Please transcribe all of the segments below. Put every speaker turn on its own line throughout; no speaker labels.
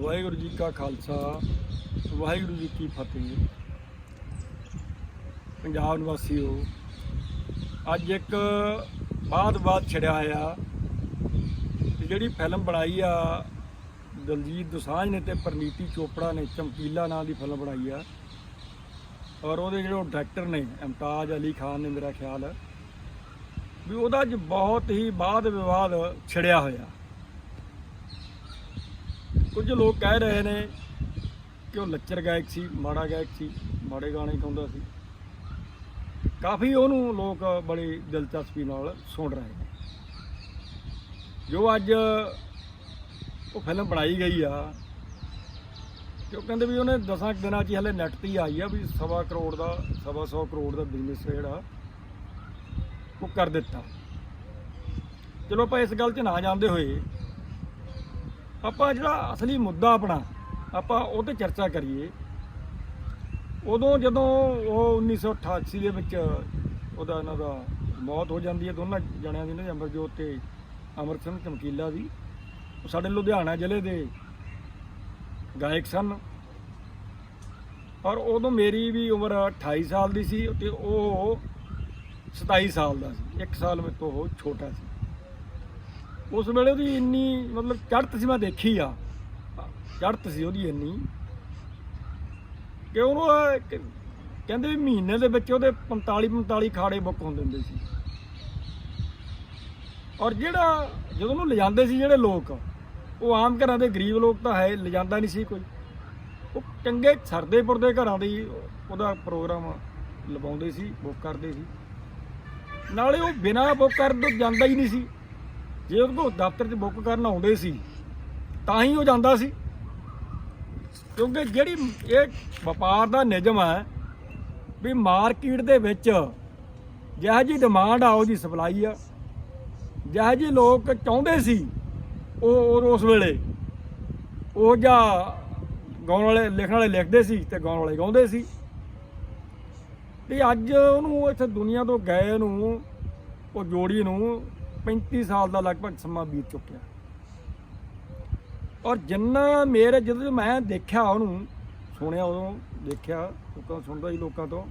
ਵਾਹਿਗੁਰੂ ਜੀ ਕਾ ਖਾਲਸਾ, ਵਾਹਿਗੁਰੂ ਜੀ ਕੀ ਫਤਿਹ। ਪੰਜਾਬ ਨਿਵਾਸੀਓ, ਅੱਜ ਇੱਕ ਬਾਤ ਬਾਤ ਛੜਿਆ ਆ ਜਿਹੜੀ ਫਿਲਮ ਬਣਾਈ ਆ, ਦਲਜੀਤ ਦੁਸਾਂਝ ਨੇ ਤੇ ਪਰਨੀਤੀ ਚੋਪੜਾ ਨੇ, ਚਮਕੀਲਾ ਨਾਂ ਦੀ ਫਿਲਮ ਬਣਾਈ ਆ। ਔਰ ਉਹਦੇ ਜਿਹੜੇ ਡਾਇਰੈਕਟਰ ਨੇ ਇਮਤਾਜ਼ ਅਲੀ ਖਾਨ ਨੇ ਮੇਰਾ ਖਿਆਲ। ਵੀ ਉਹਦਾ ਅੱਜ ਬਹੁਤ ਹੀ ਬਾਦ ਵਿਵਾਦ ਛਿੜਿਆ ਹੋਇਆ। ਕੁਝ ਲੋਕ ਕਹਿ ਰਹੇ ਨੇ ਕਿ ਉਹ ਲੱਚਰ ਗਾਇਕ ਸੀ, ਮਾੜਾ ਗਾਇਕ ਸੀ, ਮਾੜੇ ਗਾਣੇ ਗਾਉਂਦਾ ਸੀ। ਕਾਫੀ ਉਹਨੂੰ ਲੋਕ ਬੜੀ ਦਿਲਚਸਪੀ ਨਾਲ ਸੁਣ ਰਹੇ ਨੇ। ਜੋ ਅੱਜ ਉਹ ਫਿਲਮ ਬਣਾਈ ਗਈ ਆ, ਤੇ ਉਹ ਕਹਿੰਦੇ ਵੀ ਉਹਨੇ 10 ਦਿਨਾਂ 'ਚ ਹੀ ਹਲੇ ਨੈਟ ਤੇ ਆਈ ਆ ਵੀ ਸਵਾ ਕਰੋੜ ਦਾ, ਸਵਾ ਸੌ ਕਰੋੜ ਦਾ ਬਿਜ਼ਨਸ ਜਿਹੜਾ ਉਹ ਕਰ ਦਿੱਤਾ। ਚਲੋ ਆਪਾਂ ਇਸ ਗੱਲ 'ਚ ਨਾ ਜਾਂਦੇ ਹੋਏ ਆਪਾਂ ਜਿਹੜਾ ਅਸਲੀ ਮੁੱਦਾ ਆਪਣਾ, ਆਪਾਂ ਉਹ ਤੇ ਚਰਚਾ ਕਰੀਏ। ਉਦੋਂ ਜਦੋਂ ਉਹ 1988 ਦੇ ਵਿੱਚ ਉਹਦਾ ਇਹਨਾਂ ਦਾ ਮੌਤ ਹੋ ਜਾਂਦੀ ਹੈ, ਦੋਨਾਂ ਜਣਿਆਂ ਦੀ ਨਾ ਅਮਰਜੋਤ ਤੇ ਅਮਰ ਸਿੰਘ ਚਮਕੀਲਾ ਦੀ। ਸਾਡੇ ਲੁਧਿਆਣਾ ਜ਼ਿਲ੍ਹੇ ਦੇ ਗਾਇਕ ਸਨ। ਔਰ ਉਦੋਂ ਮੇਰੀ ਵੀ ਉਮਰ 28 ਸਾਲ ਦੀ ਸੀ ਤੇ ਉਹ 27 ਸਾਲ ਦਾ ਸੀ। 1 ਸਾਲ ਮੇਰੇ ਤੋਂ ਉਹ ਛੋਟਾ ਸੀ। ਉਸ ਵੇਲੇ ਉਹਦੀ ਇੰਨੀ ਮਤਲਬ ਚੜ੍ਹਤ ਸੀ, ਮੈਂ ਦੇਖੀ ਆ। ਚੜ੍ਹਤ ਸੀ ਉਹਦੀ ਇੰਨੀ। ਕਿ ਉਹਨੂੰ ਇਹ ਕ- ਕਹਿੰਦੇ ਵੀ ਮਹੀਨੇ ਦੇ ਵਿੱਚ ਉਹਦੇ 45 45 ਖਾੜੇ ਬੁੱਕ ਹੁੰਦੇ ਹੁੰਦੇ ਸੀ। ਔਰ ਜਿਹੜਾ, ਜਦੋਂ ਉਹਨੂੰ ਲਿਜਾਂਦੇ ਸੀ ਜਿਹੜੇ ਲੋਕ, ਉਹ ਆਮ ਘਰਾਂ ਦੇ ਗਰੀਬ ਲੋਕ ਤਾਂ ਹੈ, ਲਿਜਾਂਦਾ ਨਹੀਂ ਸੀ ਕੋਈ। ਉਹ ਚੰਗੇ ਸਰਦੇ ਪੁਰਦੇ ਘਰਾਂ ਦੇ ਉਹਦਾ ਪ੍ਰੋਗਰਾਮ ਲਵਾਉਂਦੇ ਸੀ ਬੁੱਕ ਕਰਦੇ ਸੀ। ਨਾਲੇ ਉਹ ਬਿਨਾਂ ਬੁੱਕ ਕਰਨ ਤੋਂ ਜਾਂਦਾ ਹੀ ਨਹੀਂ ਸੀ। ਜੇ ਉਹਦੇ ਕੋਲ ਦਫ਼ਤਰ 'ਚ ਬੁੱਕ ਕਰਨ ਆਉਂਦੇ ਸੀ, ਤਾਂ ਹੀ ਉਹ ਜਾਂਦਾ ਸੀ। ਕਿਉਂਕਿ ਜਿਹੜੀ ਇਹ ਵਪਾਰ ਦਾ ਨਿਯਮ ਹੈ ਵੀ ਮਾਰਕੀਟ ਦੇ ਵਿੱਚ ਜਿਹੋ ਜੀ ਡਿਮਾਂਡ ਆ ਉਹਦੀ ਸਪਲਾਈ ਆ। ਜਿਹੋ ਜੀ ਲੋਕ ਚਾਹੁੰਦੇ ਸੀ ਉਹ ਉਹ ਉਸ ਵੇਲੇ, ਉਹ ਜਾਂ ਗਾਉਣ ਵਾਲੇ, ਲਿਖਣ ਵਾਲੇ ਲਿਖਦੇ ਸੀ ਤੇ ਗਾਉਣ ਵਾਲੇ ਗਾਉਂਦੇ ਸੀ। ਤੇ ਅੱਜ ਉਹਨੂੰ ਇੱਥੇ ਦੁਨੀਆ ਤੋਂ ਗਏ ਨੂੰ, ਉਹ ਜੋੜੀ ਨੂੰ 35 ਸਾਲ ਦਾ ਲਗਭਗ ਸਮਾਂ ਬੀਤ ਚੁੱਕਿਆ। ਔਰ ਜਿੰਨਾ ਮੇਰੇ ਜਦੋਂ ਮੈਂ ਦੇਖਿਆ ਉਹਨੂੰ, ਸੁਣਿਆ ਉਦੋਂ, ਦੇਖਿਆ ਲੋਕਾਂ ਸੁਣਦਾ ਸੀ ਲੋਕਾਂ ਤੋਂ,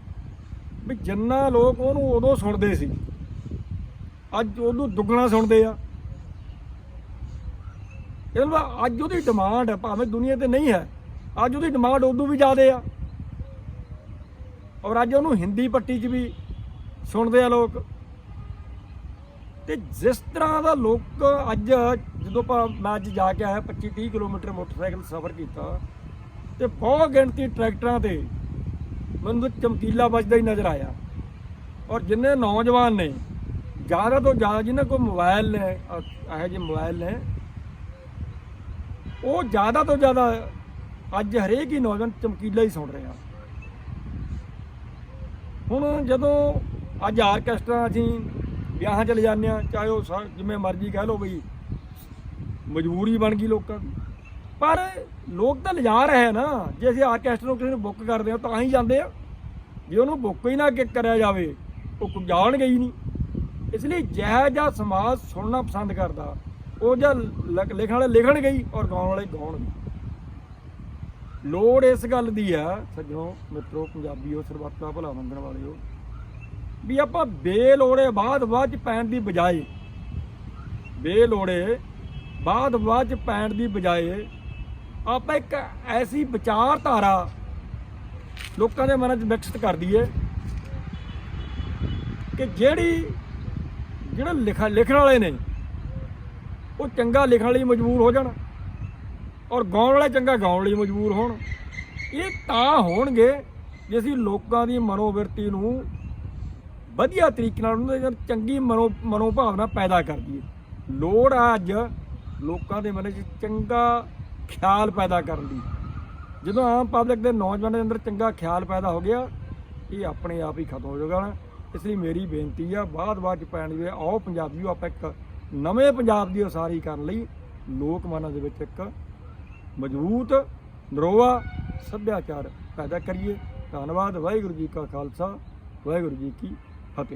ਵੀ ਜਿੰਨਾ ਲੋਕ ਉਹਨੂੰ ਉਦੋਂ ਸੁਣਦੇ ਸੀ, ਅੱਜ ਉਹਨੂੰ ਦੁੱਗਣਾ ਸੁਣਦੇ ਆ। ਇਹਦਾ ਅੱਜ ਉਹਦੀ ਡਿਮਾਂਡ ਭਾਵੇਂ ਦੁਨੀਆ ਤੇ ਨਹੀਂ ਹੈ, ਅੱਜ ਉਹਦੀ ਡਿਮਾਂਡ ਉਦੋਂ ਵੀ ਜ਼ਿਆਦੇ ਆ। ਔਰ ਅੱਜ ਉਹਨੂੰ ਹਿੰਦੀ ਪੱਟੀ 'ਚ ਵੀ ਸੁਣਦੇ ਆ ਲੋਕ। ਤੇ ਜਿਸ ਤਰ੍ਹਾਂ ਦਾ ਲੋਕ ਅੱਜ ਜਦੋਂ ਆਪਾਂ ਮੈਂ ਅੱਜ ਜਾ ਕੇ ਆਇਆ 25 30 ਕਿਲੋਮੀਟਰ ਮੋਟਰਸਾਈਕਲ ਸਫ਼ਰ ਕੀਤਾ ਤੇ ਬਹੁਤ ਗਿਣਤੀ ਟਰੈਕਟਰਾਂ ਤੇ ਮੈਨੂੰ ਚਮਕੀਲਾ ਵੱਜਦਾ ਹੀ ਨਜ਼ਰ ਆਇਆ। ਔਰ ਜਿੰਨੇ ਨੌਜਵਾਨ ਨੇ, ਜ਼ਿਆਦਾ ਤੋਂ ਜ਼ਿਆਦਾ ਜਿਨ੍ਹਾਂ ਕੋਲ ਮੋਬਾਈਲ ਨੇ ਅ- ਇਹੋ ਜਿਹੇ ਮੋਬਾਈਲ ਨੇ, ਉਹ ਜ਼ਿਆਦਾ ਤੋਂ ਜ਼ਿਆਦਾ ਅੱਜ ਹਰੇਕ ਹੀ ਨੌਜਵਾਨ ਚਮਕੀਲਾ ਹੀ ਸੁਣ ਰਿਹਾ। ਹੁਣ ਜਦੋਂ ਅੱਜ ਆਰਕੈਸਟਰਾ, ਅਸੀਂ ਵਿਆਹਾਂ ਚਲੇ ਜਾਂਦੇ ਆ ਚਾਹੇ ਉਹ ਸਾ- ਜਿਵੇਂ ਮਰਜ਼ੀ ਕਹਿ ਲਓ ਬਈ, ਮਜਬੂਰੀ ਬਣ ਗਈ ਲੋਕਾਂ ਦੀ। ਪਰ ਲੋਕ ਤਾਂ ਲਿਜਾ ਰਹੇ ਆ ਨਾ, ਜੇ ਅਸੀਂ ਆਰਕੈਸਟਰ ਨੂੰ ਕਿਸੇ ਨੂੰ ਬੁੱਕ ਕਰਦੇ ਆ, ਤਾਂ ਹੀ ਜਾਂਦੇ ਆ। ਜੇ ਉਹਨੂੰ ਬੁੱਕ ਹੀ ਨਾ ਕਿ ਕਰਿਆ ਜਾਵੇ, ਉਹ ਕੋਈ ਜਾਣਗੇ ਹੀ ਨਹੀਂ। ਇਸ ਲਈ ਜਿਹੋ ਜਿਹਾ ਸਮਾਜ ਸੁਣਨਾ ਪਸੰਦ ਕਰਦਾ, ਉਹ ਜਿਹਾ ਲ- ਲਿਖਣ ਵਾਲੇ ਲਿਖਣ ਗਈ ਔਰ ਗਾਉਣ ਵਾਲੇ ਗਾਉਣਗੇ। ਲੋੜ ਇਸ ਗੱਲ ਦੀ ਆ, ਸੱਜਣੋ, ਮਿੱਤਰੋ, ਪੰਜਾਬੀਓ, ਸਰਬੱਤ ਦਾ ਭਲਾ ਮੰਗਣ ਵਾਲਿਓ। ਵੀ ਆਪਾਂ ਬੇਲੋੜੇ ਬਾਅਦ ਬਾਅਦ ਚ ਪੈਣ ਦੀ ਬਜਾਏ, ਬੇਲੋੜੇ ਬਾਅਦ ਬਾਅਦ ਚ ਪੈਣ ਦੀ ਬਜਾਏ ਆਪਾਂ ਇੱਕ ਐਸੀ ਵਿਚਾਰਧਾਰਾ ਲੋਕਾਂ ਦੇ ਮਨਾਂ 'ਚ ਵਿਕਸਿਤ ਕਰ ਦਈਏ ਕਿ ਜਿਹੜੀ, ਜਿਹੜਾ ਲਿਖ, ਲਿਖਣ ਵਾਲੇ ਨੇ, ਉਹ ਚੰਗਾ ਲਿਖਣ ਲਈ ਮਜਬੂਰ ਹੋ ਜਾਣ ਔਰ ਗਾਉਣ ਵਾਲੇ ਚੰਗਾ ਗਾਉਣ ਲਈ ਮਜਬੂਰ ਹੋਣ। ਇਹ ਤਾਂ ਹੋਣਗੇ ਜੇ ਅਸੀਂ ਲੋਕਾਂ ਦੀ ਮਨੋਵਿਰਤੀ ਨੂੰ ਵਧੀਆ ਤਰੀਕੇ ਨਾਲ ਉਹਨਾਂ ਦੇ ਨਾਲ ਚੰਗੀ ਮਨੋ ਮਨੋਭਾਵਨਾ ਪੈਦਾ ਕਰਦੀ ਹੈ। ਲੋੜ ਆ ਅੱਜ ਲੋਕਾਂ ਦੇ ਮਨ 'ਚ ਚੰਗਾ ਖਿਆਲ ਪੈਦਾ ਕਰਨ ਦੀ। ਜਦੋਂ ਆਮ ਪਬਲਿਕ ਦੇ ਨੌਜਵਾਨਾਂ ਦੇ ਅੰਦਰ ਚੰਗਾ ਖਿਆਲ ਪੈਦਾ ਹੋ ਗਿਆ, ਇਹ ਆਪਣੇ ਆਪ ਹੀ ਖਤਮ ਹੋ ਜਾਊਗਾ ਇਸ ਲਈ ਮੇਰੀ ਬੇਨਤੀ ਆ ਬਾਅਦ ਬਾਅਦ ਚ ਪੈਣ ਦੀ ਆਓ ਪੰਜਾਬੀਓ ਆਪਾਂ ਇੱਕ ਨਵੇਂ ਪੰਜਾਬ ਦੀ ਉਸਾਰੀ ਕਰਨ ਲਈ ਲੋਕ ਮਨਾਂ ਦੇ ਵਿੱਚ ਇੱਕ ਮਜ਼ਬੂਤ, ਨਰੋਆ ਸੱਭਿਆਚਾਰ ਪੈਦਾ ਕਰੀਏ। ਧੰਨਵਾਦ, ਵਾਹਿਗੁਰੂ ਜੀ ਕਾ ਖਾਲਸਾ, ਵਾਹਿਗੁਰੂ ਜੀ ਕੀ 好的